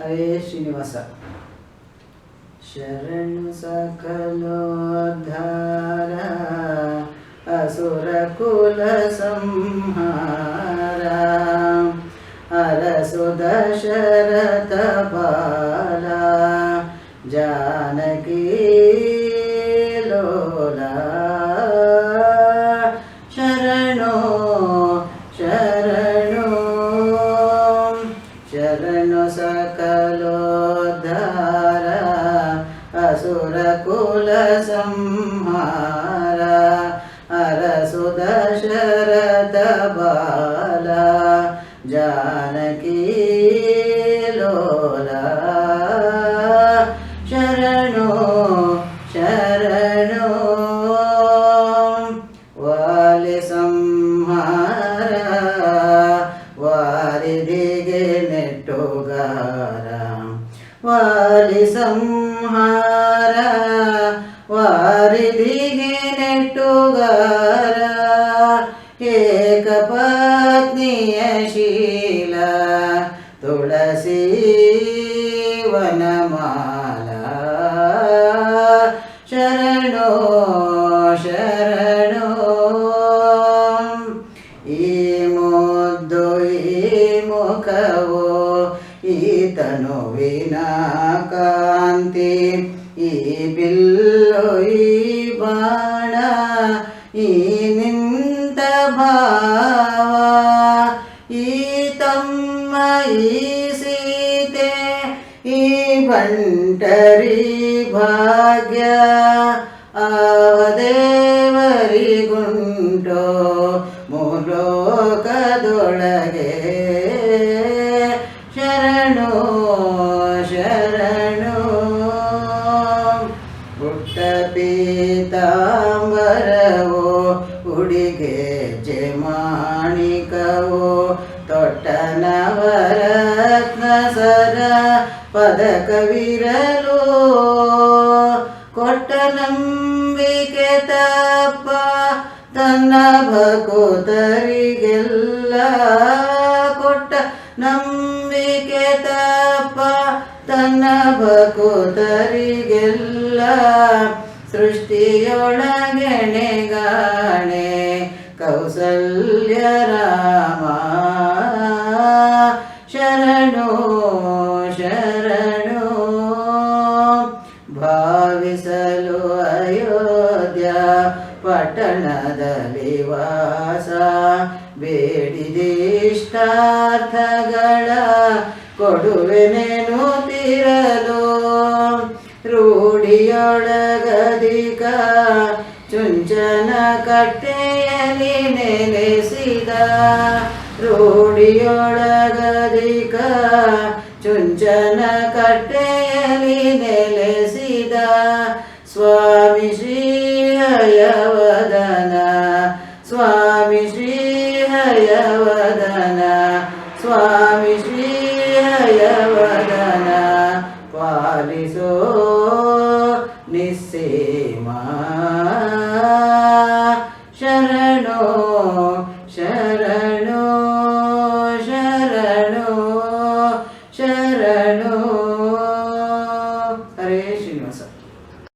ಹರೇ ಶ್ರೀನಿವಾಸ ಶರಣು ಸಕಲೋದ್ಧಾರ ಅಸುರ ಕುಲ ಸಂಹಾರ ಅರಸು ದಶರಥ ಬಾಲ ಜಾನಕಿ ಲೋಲ सकलोद्धार असुरकुलसंहार असुर कुल जानकी ವಾರಿದಿಗೆ ನೆಟ್ಟುಗಾರ ಏಕಪತ್ನಿಯ ಶೀಲ ತುಳಸಿ ವನಮಾಲ ಶರಣೋ ಶರಣೋ ಈ ಮುದ್ದು ಈ ಮುಖವೋ ಈ ತನುವಿನ ಕಾಂತಿ ಈ ಬಿಲ್ಲು ಈ ಬಾಣ ಈ ನಿಂತ ಭಾವ ಈ ತಮ್ಮ ಈ ಸೀತೆ ಈ ಬಂಟರಿ ಭಾಗ್ಯ ಆವದೇವರಿಗುಂಟೋ ಮೂಲೋಕದೊಳಗೆ ಶರಣೋ ಶರಣೋ ಉಡಿಗೆ ಜಮಾಣಿಕವೋ ತೊಟ್ಟ ನವರತ್ನ ಸರ ಪದಕವಿರಲು ಕೊಟ್ಟ ನಂಬಿಕೆ ತಪ್ಪ ತನ್ನ ಭಕುತರಿಗೆಲ್ಲ ಕೊಟ್ಟ ನಂಬಿಕೆ ತಪ್ಪ ತನ್ನ ಭಕುತರಿಗೆಲ್ಲ ಸೃಷ್ಟಿಯೊಳಗೆಣೆಗಾಣೆ ಕೌಸಲ್ಯ ರಾಮ ಶರಣೋ ಶರಣೋ. ಭಾವಿಸಲು ಅಯೋಧ್ಯ ಪಟ್ಟಣದಲ್ಲಿ ವಾಸ ಬೇಡಿದಿಷ್ಟಾರ್ಥಗಳ ಕೊಡುವೆನೇನು ತಿರಲು. ರೂಢಿಯೊಳಗದಿಕ ಚುಂಚನ ಕಟ್ಟೆಯಲ್ಲಿ ನೆಲೆಸಿದ ರೂಢಿಯೊಳಗದಿಕ ಚುಂಚನ ಕಟ್ಟೆಯಲ್ಲಿ ನೆಲೆಸಿದ ಸ್ವಾಮಿ ಶ್ರೀ ಹಯವದನ ಸ್ವಾಮಿ ಶ್ರೀ ಹಯವದನ ಸ್ವಾಮಿ I know.